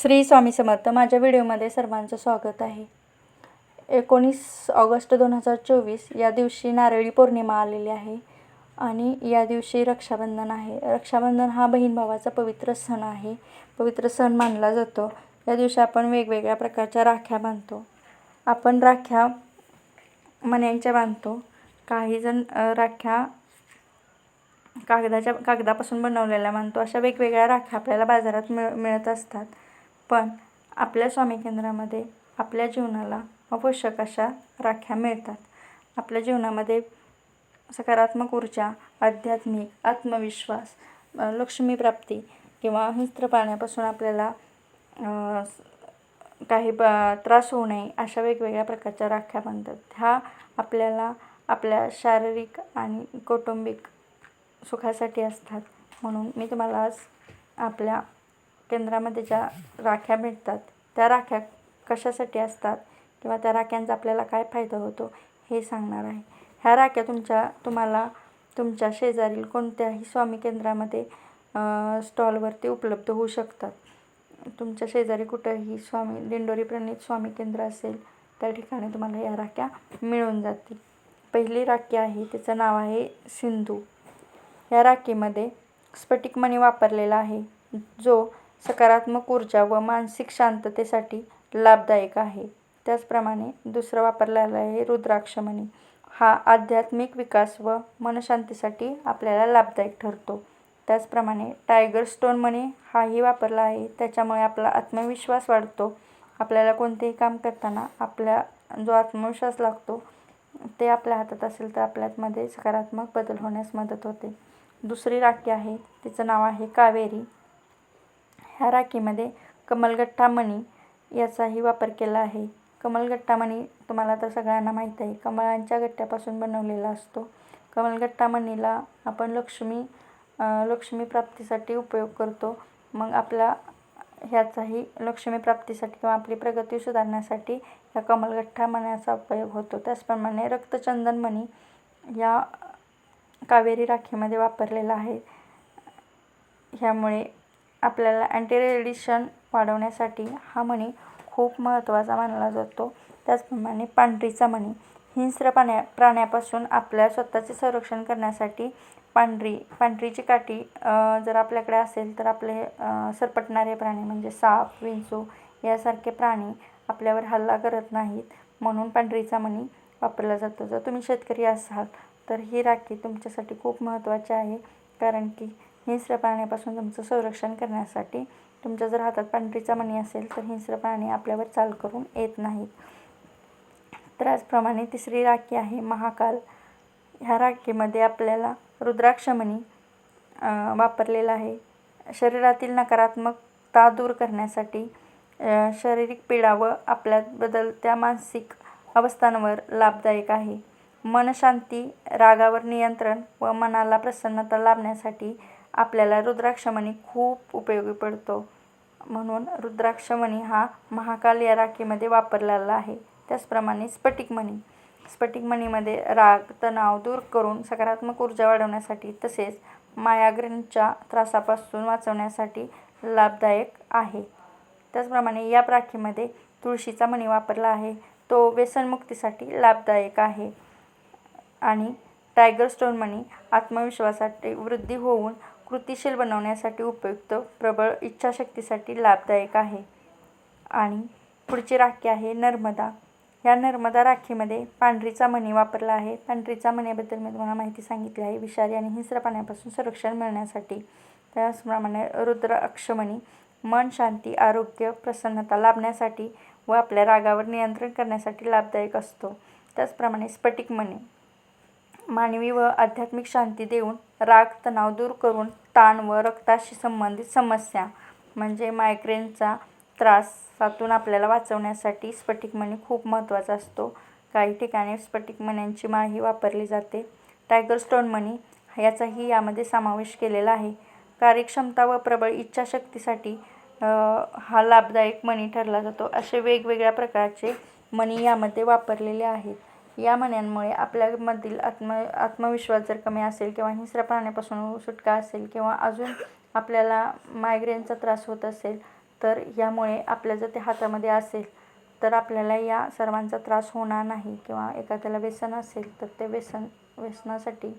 श्री स्वामी समर्थ माझ्या व्हिडिओमध्ये सर्वांचं स्वागत आहे. एकोणीस ऑगस्ट दोन हजार चोवीस या दिवशी नारळी पौर्णिमा आलेली आहे आणि या दिवशी रक्षाबंधन आहे. रक्षाबंधन हा बहीण भावाचा पवित्र सण आहे. पवित्र सण मानला जातो. या दिवशी आपण वेगवेगळ्या प्रकारच्या राख्या बांधतो. आपण राख्या मण्यांच्या बांधतो. काहीजण राख्या कागदाच्या कागदापासून बनवलेल्या मानतो अशा वेगवेगळ्या राख्या आपल्याला बाजारात मिळ मिळत असतात. पण आपल्या स्वामी केंद्रामध्ये आपल्या जीवनाला आवश्यक अशा राख्या मिळतात? आपल्या जीवनामध्ये सकारात्मक ऊर्जा आध्यात्मिक आत्मविश्वास लक्ष्मीप्राप्ती किंवा हिंस्त्र पाण्यापासून आपल्याला काही ब त्रास होऊ नये अशा वेगवेगळ्या प्रकारच्या राख्या बांधतात ह्या आपल्याला आपल्या शारीरिक आणि कौटुंबिक सुखासाठी असतात. म्हणून मी तुम्हाला आज आपल्या केंद्रामध्ये ज्या राख्या भेटतात त्या राख्या कशासाठी असतात किंवा त्या राख्यांचा आपल्याला काय फायदा होतो हे सांगणार आहे. ह्या राख्या तुमच्या तुम्हाला तुमच्या शेजारील कोणत्याही स्वामी केंद्रामध्ये स्टॉलवरती उपलब्ध होऊ शकतात. तुमच्या शेजारी कुठंही स्वामी दिंडोरी प्रणित स्वामी केंद्र असेल त्या ठिकाणी तुम्हाला या राख्या मिळून जातील. पहिली राखी आहे तिचं नाव आहे सिंधू. या राखीमध्ये स्फटिकमणी वापरलेला आहे जो सकारात्मक ऊर्जा व मानसिक शांततेसाठी लाभदायक आहे. त्याचप्रमाणे दुसरं वापरलेलं आहे रुद्राक्षमणी हा आध्यात्मिक विकास व मनशांतीसाठी आपल्याला लाभदायक ठरतो. त्याचप्रमाणे टायगर स्टोन मणी हाही वापरला आहे. त्याच्यामुळे आपला आत्मविश्वास वाढतो. आपल्याला कोणतेही काम करताना आपल्या जो आत्मविश्वास लागतो ते आपल्या हातात असेल तर आपल्यामध्ये सकारात्मक बदल होण्यास मदत होते. दुसरी राखी आहे. तिचं नाव आहे कावेरी. ह्या राखीमध्ये कमलगट्टा मणी याचाही वापर केला आहे. कमलगट्टा मणी तुम्हाला तर सगळ्यांना माहीत आहे कमळांच्या गट्ट्यापासून बनवलेला असतो. कमलगट्टा मणीला आपण लक्ष्मी लक्ष्मी प्राप्तीसाठी उपयोग करतो. मग आपला ह्याचाही लक्ष्मी प्राप्तीसाठी किंवा आपली प्रगती सुधारण्यासाठी या कमलगठ्ठा मण्याचा उपयोग होतो. त्याचप्रमाणे रक्तचंदन मणी या कावेरी राखीमध्ये वापरलेला आहे. ह्यामुळे आपल्याला अँटी रेडिशन वाढवण्यासाठी हा मणी खूप महत्त्वाचा मानला जातो. त्याचप्रमाणे पांढरीचा मणी हिंस्र पाण्या प्राण्यापासून आपल्या स्वतःचे संरक्षण करण्यासाठी पांढरी पांढरीची काठी जर आपल्याकडे असेल तर आपले सरपटणारे प्राणी म्हणजे साप विंचू यासारखे प्राणी आपल्यावर हल्ला करत नाहीत. म्हणून पांढरीचा मणी वापरला जातो. जर तुम्ही शेतकरी असाल तर ही राखी तुमच्यासाठी खूप महत्त्वाची आहे. कारण की हिंस्र प्राण्यापासून तुमचं संरक्षण करण्यासाठी तुमच्या जर हातात पांढरीचा मणी असेल तर हिंस्र प्राणी आपल्यावर चाल करून येत नाहीत. त्याचप्रमाणे तिसरी राखी आहे महाकाल. ह्या राखीमध्ये आपल्याला रुद्राक्षमणी वापरलेला आहे. शरीरातील नकारात्मकता दूर करण्यासाठी शारीरिक पीडा व आपल्यात बदलत्या मानसिक अवस्थांवर लाभदायक आहे. मनशांती रागावर नियंत्रण व मनाला प्रसन्नता लाभण्यासाठी आपल्याला रुद्राक्षमणी खूप उपयोगी पडतो. म्हणून रुद्राक्षमणी हा महाकाल या राखीमध्ये वापरलेला आहे. त्याचप्रमाणे स्फटिकमणी. स्फटिकमणीमध्ये राग तणाव दूर करून सकारात्मक ऊर्जा वाढवण्यासाठी तसेच मायाग्रेनच्या त्रासापासून वाचवण्यासाठी लाभदायक आहे. त्याचप्रमाणे या राखीमध्ये तुळशीचा मणी वापरला आहे. तो व्यसनमुक्तीसाठी लाभदायक आहे. आणि टायगर स्टोन मणी आत्मविश्वासासाठी वृद्धी होऊन कृतिशील बनवण्यासाठी उपयुक्त प्रबळ इच्छाशक्तीसाठी लाभदायक आहे. आणि पुढची राखी आहे नर्मदा. या नर्मदा राखीमध्ये पांढरीचा मणी वापरला आहे. पांढरीचा मणीबद्दल मी तुम्हाला माहिती सांगितली आहे. विषारी आणि हिंस्र पाण्यापासून संरक्षण मिळण्यासाठी त्याचप्रमाणे रुद्र अक्षमणी मन शांती आरोग्य प्रसन्नता लाभण्यासाठी व आपल्या रागावर नियंत्रण करण्यासाठी लाभदायक असतो. त्याचप्रमाणे स्फटिक मणी मानवी व आध्यात्मिक शांती देऊन राग तणाव दूर करून ताण व रक्ताशी संबंधित समस्या म्हणजे मायग्रेनचा त्रासातून आपल्याला वाचवण्यासाठी स्फटिकमणी खूप महत्त्वाचा असतो. काही ठिकाणी स्फटिकमण्यांची माळही वापरली जाते. टायगर स्टोन मणी याचाही यामध्ये समावेश केलेला आहे. कार्यक्षमता व प्रबळ इच्छाशक्तीसाठी हा लाभदायक मणी ठरला जातो. असे वेगवेगळ्या प्रकारचे मणी यामध्ये वापरलेले आहेत. या म्हण्यांमुळे आपल्यामधील आत्म आत्मविश्वास जर कमी असेल किंवा हिंस्र प्राण्यापासून सुटका असेल किंवा अजून आपल्याला मायग्रेनचा त्रास होत असेल तर यामुळे आपल्या जर ते हातामध्ये असेल तर आपल्याला या सर्वांचा त्रास होणार नाही किंवा एखाद्याला व्यसन असेल तर ते व्यसन व्यसनासाठी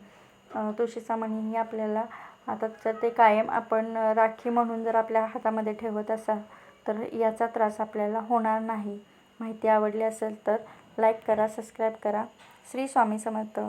तुळशीचा मणी ही आपल्याला आता जर ते कायम आपण राखी म्हणून जर आपल्या हातामध्ये ठेवत असाल तर याचा त्रास आपल्याला होणार नाही. माहिती आवडली असेल तर लाईक करा सबस्क्राईब करा. श्री स्वामी समर्थ.